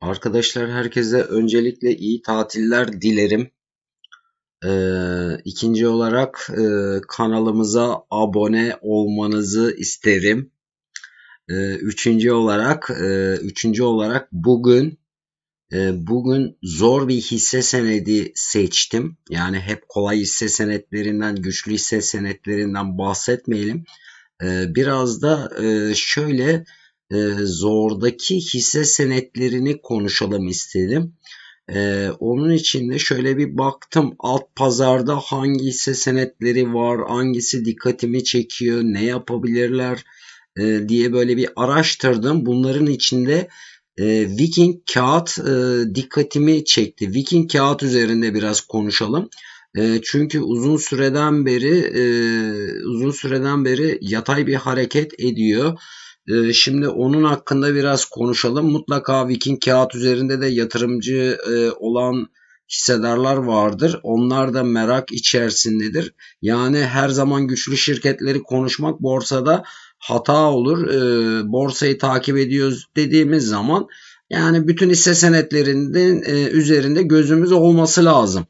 Arkadaşlar herkese öncelikle iyi tatiller dilerim. Ee, ikinci olarak e, kanalımıza abone olmanızı isterim. Ee, üçüncü olarak e, üçüncü olarak bugün e, bugün zor bir hisse senedi seçtim. Yani hep kolay hisse senetlerinden, güçlü hisse senetlerinden bahsetmeyelim. Ee, biraz da e, şöyle e, zordaki hisse senetlerini konuşalım istedim. E, onun için de şöyle bir baktım alt pazarda hangi hisse senetleri var, hangisi dikkatimi çekiyor, ne yapabilirler e, diye böyle bir araştırdım. Bunların içinde e, Viking kağıt e, dikkatimi çekti. Viking kağıt üzerinde biraz konuşalım. E, çünkü uzun süreden beri e, uzun süreden beri yatay bir hareket ediyor. Ee, şimdi onun hakkında biraz konuşalım. Mutlaka Viking kağıt üzerinde de yatırımcı e, olan hissedarlar vardır. Onlar da merak içerisindedir. Yani her zaman güçlü şirketleri konuşmak borsada hata olur. Ee, borsayı takip ediyoruz dediğimiz zaman yani bütün hisse senetlerinin e, üzerinde gözümüz olması lazım.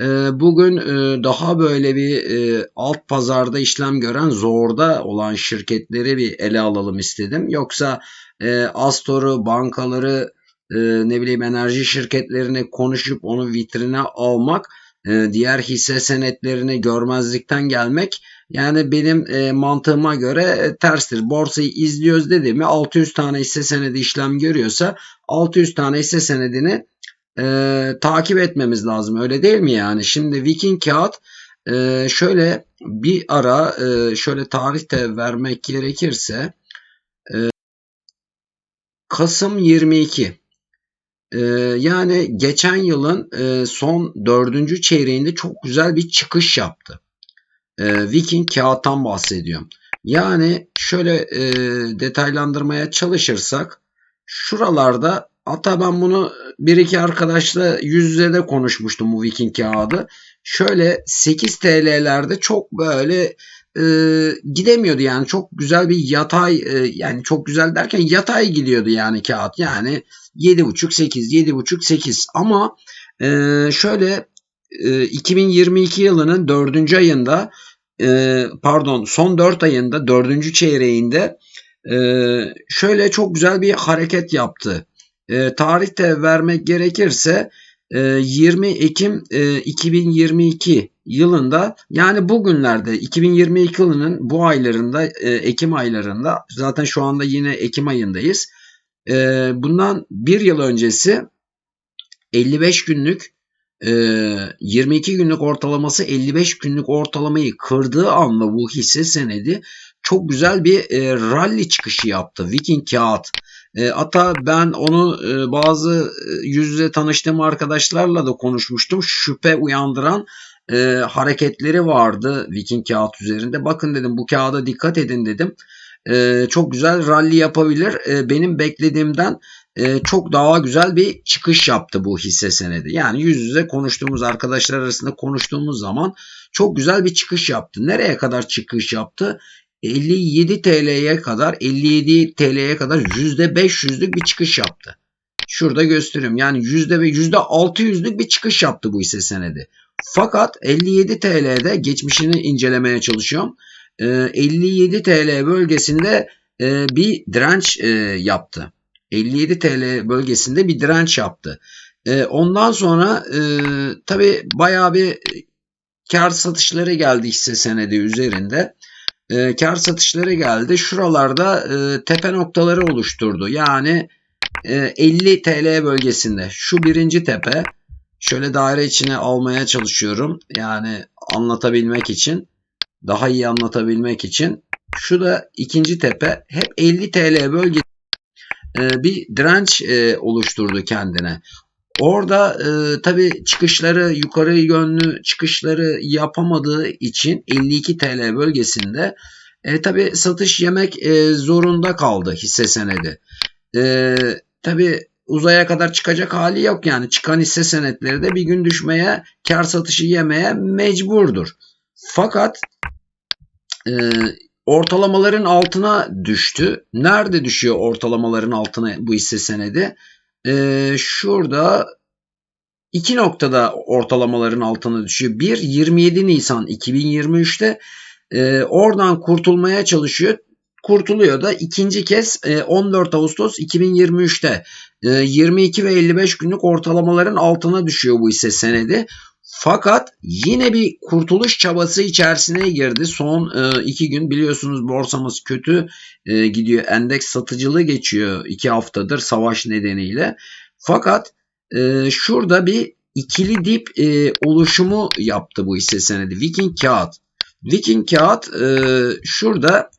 Ee, bugün e, daha böyle bir e, alt pazarda işlem gören zorda olan şirketleri bir ele alalım istedim. Yoksa e, Astor'u, bankaları, ne bileyim enerji şirketlerini konuşup onu vitrine almak, diğer hisse senetlerini görmezlikten gelmek yani benim mantığıma göre terstir. Borsayı izliyoruz dediğimi 600 tane hisse senedi işlem görüyorsa 600 tane hisse senedini e, takip etmemiz lazım. Öyle değil mi yani? Şimdi Viking kağıt e, şöyle bir ara e, şöyle tarihte vermek gerekirse e, Kasım 22 e, yani geçen yılın e, son dördüncü çeyreğinde çok güzel bir çıkış yaptı. E, Viking kağıttan bahsediyorum. Yani şöyle e, detaylandırmaya çalışırsak şuralarda Hatta ben bunu bir iki arkadaşla yüz yüze de konuşmuştum bu Viking kağıdı. Şöyle 8 TL'lerde çok böyle e, gidemiyordu yani çok güzel bir yatay e, yani çok güzel derken yatay gidiyordu yani kağıt yani 7.5 8 7.5 8 ama e, şöyle e, 2022 yılının 4. ayında e, pardon son 4 ayında 4. çeyreğinde e, şöyle çok güzel bir hareket yaptı e, tarihte vermek gerekirse e, 20 Ekim e, 2022 yılında yani bugünlerde 2022 yılının bu aylarında e, Ekim aylarında zaten şu anda yine Ekim ayındayız. E, bundan bir yıl öncesi 55 günlük e, 22 günlük ortalaması 55 günlük ortalamayı kırdığı anda bu hisse senedi çok güzel bir e, rally çıkışı yaptı. Viking kağıt e, hatta ben onu e, bazı e, yüz yüze tanıştığım arkadaşlarla da konuşmuştum. Şüphe uyandıran e, hareketleri vardı Viking kağıt üzerinde. Bakın dedim bu kağıda dikkat edin dedim. E, çok güzel rally yapabilir. E, benim beklediğimden e, çok daha güzel bir çıkış yaptı bu hisse senedi. Yani yüz yüze konuştuğumuz arkadaşlar arasında konuştuğumuz zaman çok güzel bir çıkış yaptı. Nereye kadar çıkış yaptı? 57 TL'ye kadar 57 TL'ye kadar %500'lük bir çıkış yaptı. Şurada gösteriyorum. Yani yüzde ve yüzde 600'lük bir çıkış yaptı bu hisse senedi. Fakat 57 TL'de geçmişini incelemeye çalışıyorum. 57 ee, TL bölgesinde e, bir direnç e, yaptı. 57 TL bölgesinde bir direnç yaptı. Ondan sonra e, tabi bayağı bir kar satışları geldi hisse senedi üzerinde e, kar satışları geldi. Şuralarda e, tepe noktaları oluşturdu. Yani e, 50 TL bölgesinde şu birinci tepe şöyle daire içine almaya çalışıyorum. Yani anlatabilmek için daha iyi anlatabilmek için şu da ikinci tepe hep 50 TL bölge e, bir direnç e, oluşturdu kendine. Orada e, tabi çıkışları yukarı yönlü çıkışları yapamadığı için 52 TL bölgesinde e, tabi satış yemek e, zorunda kaldı hisse senedi. E, tabi uzaya kadar çıkacak hali yok yani çıkan hisse senetleri de bir gün düşmeye kar satışı yemeye mecburdur. Fakat e, ortalamaların altına düştü. Nerede düşüyor ortalamaların altına bu hisse senedi? E, şurada iki noktada ortalamaların altına düşüyor. Bir 27 Nisan 2023'te e, oradan kurtulmaya çalışıyor. Kurtuluyor da ikinci kez e, 14 Ağustos 2023'te e, 22 ve 55 günlük ortalamaların altına düşüyor bu hisse senedi. Fakat yine bir kurtuluş çabası içerisine girdi. Son e, iki gün biliyorsunuz borsamız kötü e, gidiyor. Endeks satıcılığı geçiyor iki haftadır savaş nedeniyle. Fakat e, şurada bir ikili dip e, oluşumu yaptı bu hisse senedi. Viking kağıt. Viking kağıt e, şurada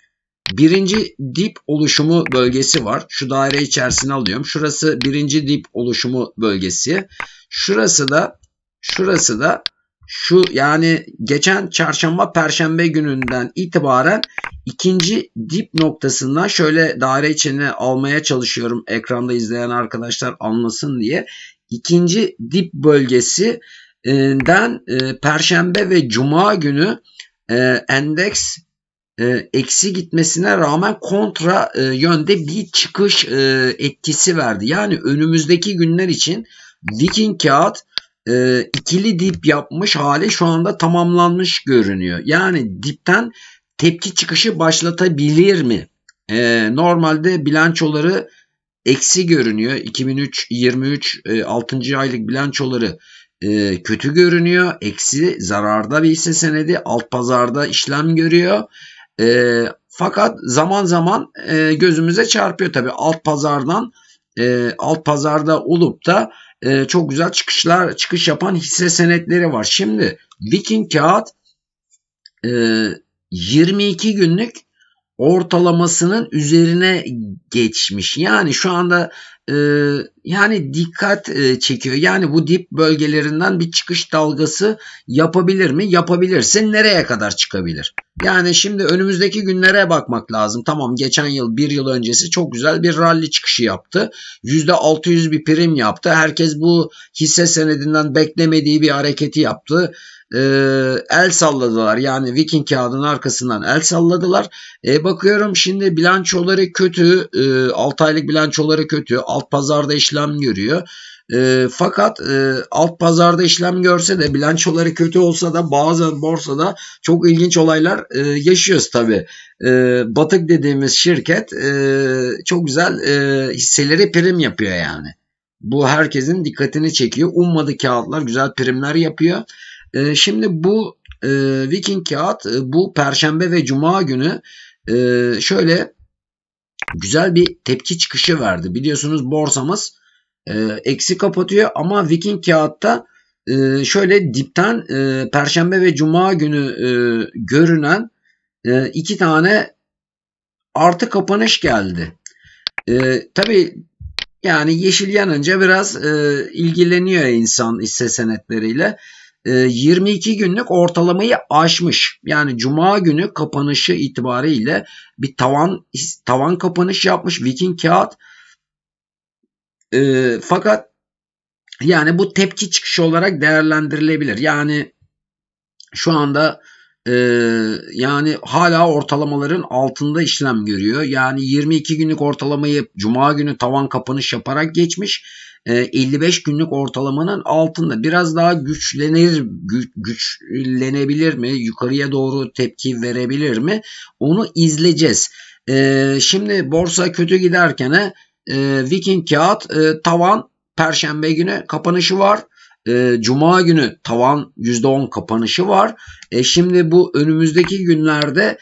birinci dip oluşumu bölgesi var. Şu daire içerisine alıyorum. Şurası birinci dip oluşumu bölgesi. Şurası da şurası da şu yani geçen çarşamba perşembe gününden itibaren ikinci dip noktasından şöyle daire içine almaya çalışıyorum ekranda izleyen arkadaşlar anlasın diye. İkinci dip bölgesinden e, perşembe ve cuma günü e, endeks e, eksi gitmesine rağmen kontra yönde bir çıkış etkisi verdi. Yani önümüzdeki günler için Viking kağıt e, ikili dip yapmış hali şu anda tamamlanmış görünüyor. Yani dipten tepki çıkışı başlatabilir mi? E, normalde bilançoları eksi görünüyor. 2023 e, 6. aylık bilançoları e, kötü görünüyor. Eksi zararda bir hisse senedi alt pazarda işlem görüyor. E, fakat zaman zaman e, gözümüze çarpıyor tabii alt pazardan e, alt pazarda olup da e, çok güzel çıkışlar çıkış yapan hisse senetleri var. Şimdi Viking kağıt e, 22 günlük ortalamasının üzerine geçmiş. Yani şu anda yani dikkat e, çekiyor. Yani bu dip bölgelerinden bir çıkış dalgası yapabilir mi? Yapabilirse nereye kadar çıkabilir? Yani şimdi önümüzdeki günlere bakmak lazım. Tamam geçen yıl bir yıl öncesi çok güzel bir rally çıkışı yaptı. %600 bir prim yaptı. Herkes bu hisse senedinden beklemediği bir hareketi yaptı e, el salladılar. Yani Viking kağıdının arkasından el salladılar. E, bakıyorum şimdi bilançoları kötü. E, 6 aylık bilançoları kötü. Alt pazarda işlem görüyor. E, fakat e, alt pazarda işlem görse de bilançoları kötü olsa da bazen borsada çok ilginç olaylar e, yaşıyoruz tabi. E, Batık dediğimiz şirket e, çok güzel e, hisseleri prim yapıyor yani. Bu herkesin dikkatini çekiyor. Ummadı kağıtlar güzel primler yapıyor. E, şimdi bu e, Viking kağıt e, bu perşembe ve cuma günü e, şöyle güzel bir tepki çıkışı verdi. Biliyorsunuz borsamız e, eksi kapatıyor ama Viking kağıtta e, şöyle dipten e, perşembe ve cuma günü e, görünen e, iki tane artı kapanış geldi. E, Tabi yani yeşil yanınca biraz e, ilgileniyor insan hisse senetleriyle. 22 ee, günlük ortalamayı aşmış. Yani cuma günü kapanışı itibariyle bir tavan tavan kapanış yapmış Viking kağıt. E, fakat yani bu tepki çıkışı olarak değerlendirilebilir. Yani şu anda e, yani hala ortalamaların altında işlem görüyor. Yani 22 günlük ortalamayı cuma günü tavan kapanış yaparak geçmiş 55 ee, günlük ortalamanın altında biraz daha güçlenir güçlenebilir mi yukarıya doğru tepki verebilir mi onu izleyeceğiz. Ee, şimdi borsa kötü giderken e, Viking kağıt e, tavan perşembe günü kapanışı var. E, Cuma günü tavan %10 kapanışı var. şimdi bu önümüzdeki günlerde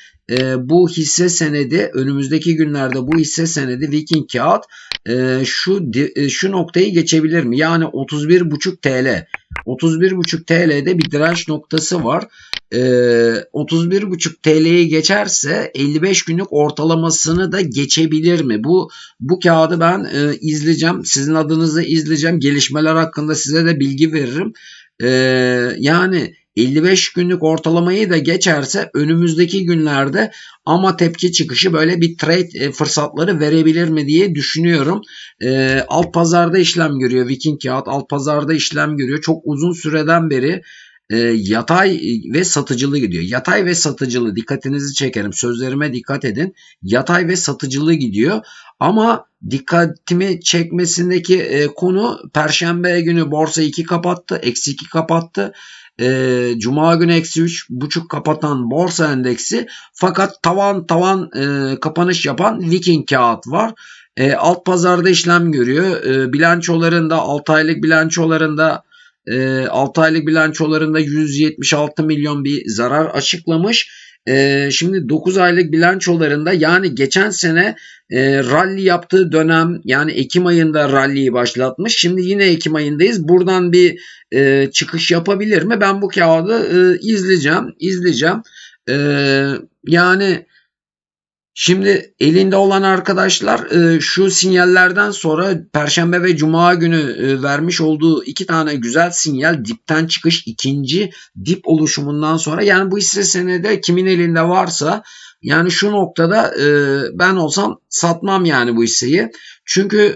bu hisse senedi önümüzdeki günlerde bu hisse senedi Viking kağıt e, şu e, şu noktayı geçebilir mi? Yani 31,5 TL. 31,5 TL'de bir direnç noktası var. E, 31,5 TL'yi geçerse 55 günlük ortalamasını da geçebilir mi? Bu bu kağıdı ben e, izleyeceğim. Sizin adınızı izleyeceğim. Gelişmeler hakkında size de bilgi veririm. E, yani 55 günlük ortalamayı da geçerse önümüzdeki günlerde ama tepki çıkışı böyle bir trade e, fırsatları verebilir mi diye düşünüyorum. E, alt pazarda işlem görüyor. Viking kağıt alt pazarda işlem görüyor. Çok uzun süreden beri e, yatay ve satıcılı gidiyor. Yatay ve satıcılı dikkatinizi çekerim. Sözlerime dikkat edin. Yatay ve satıcılı gidiyor. Ama dikkatimi çekmesindeki e, konu Perşembe günü borsa 2 kapattı. Eksi 2 kapattı. E, Cuma günü eksi 3,5 kapatan borsa endeksi. Fakat tavan tavan e, kapanış yapan Viking kağıt var. E, alt pazarda işlem görüyor. E, bilançolarında 6 aylık bilançolarında e, 6 aylık bilançolarında 176 milyon bir zarar açıklamış. E, şimdi 9 aylık bilançolarında yani geçen sene e, rally yaptığı dönem yani Ekim ayında rally'yi başlatmış. Şimdi yine Ekim ayındayız. Buradan bir e, çıkış yapabilir mi? Ben bu kağıdı e, izleyeceğim. izleyeceğim. E, yani Şimdi elinde olan arkadaşlar e, şu sinyallerden sonra Perşembe ve Cuma günü e, vermiş olduğu iki tane güzel sinyal dipten çıkış ikinci dip oluşumundan sonra yani bu hisse senede kimin elinde varsa yani şu noktada e, ben olsam satmam yani bu hisseyi. Çünkü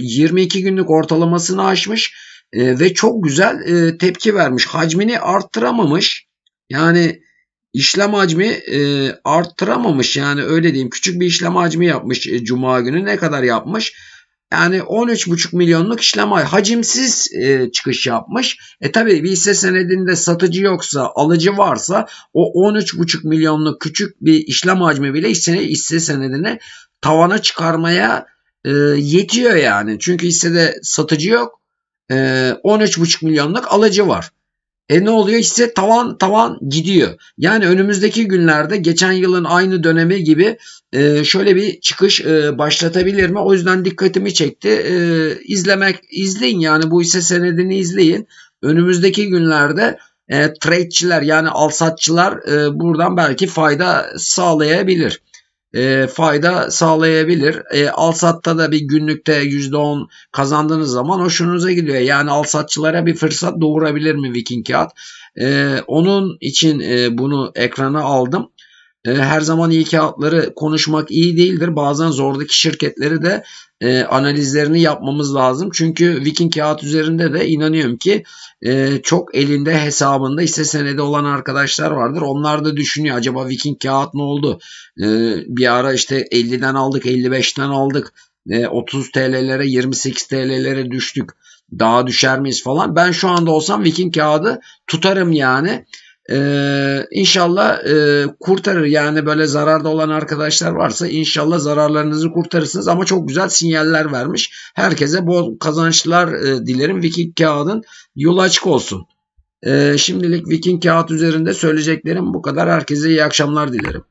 22 günlük ortalamasını aşmış ve çok güzel tepki vermiş. Hacmini arttıramamış. Yani işlem hacmi e, arttıramamış yani öyle diyeyim. Küçük bir işlem hacmi yapmış e, Cuma günü. Ne kadar yapmış? Yani 13,5 milyonluk işlem hacimsiz e, çıkış yapmış. E tabi bir hisse senedinde satıcı yoksa alıcı varsa o 13,5 milyonluk küçük bir işlem hacmi bile hisse, hisse senedini tavana çıkarmaya e, yetiyor yani. Çünkü hissede satıcı yok. E, 13,5 milyonluk alıcı var. E ne oluyor? Hisse tavan tavan gidiyor. Yani önümüzdeki günlerde geçen yılın aynı dönemi gibi e, şöyle bir çıkış e, başlatabilir mi? O yüzden dikkatimi çekti. E, izlemek izleyin yani bu hisse senedini izleyin. Önümüzdeki günlerde e, trade'çiler yani alsatçılar e, buradan belki fayda sağlayabilir e, fayda sağlayabilir. E, alsatta da bir günlükte %10 kazandığınız zaman hoşunuza gidiyor. Yani alsatçılara bir fırsat doğurabilir mi Viking kağıt? E, onun için e, bunu ekrana aldım. E, her zaman iyi kağıtları konuşmak iyi değildir. Bazen zordaki şirketleri de e, analizlerini yapmamız lazım. Çünkü Viking kağıt üzerinde de inanıyorum ki e, çok elinde hesabında hisse senedi olan arkadaşlar vardır. Onlar da düşünüyor acaba Viking kağıt ne oldu? E, bir ara işte 50'den aldık 55'ten aldık. E, 30 TL'lere 28 TL'lere düştük. Daha düşer miyiz falan. Ben şu anda olsam Viking kağıdı tutarım yani. Ee, inşallah e, kurtarır yani böyle zararda olan arkadaşlar varsa inşallah zararlarınızı kurtarırsınız ama çok güzel sinyaller vermiş. Herkese bol kazançlar e, dilerim. Viking kağıdın yolu açık olsun. E, şimdilik Viking kağıt üzerinde söyleyeceklerim bu kadar. Herkese iyi akşamlar dilerim.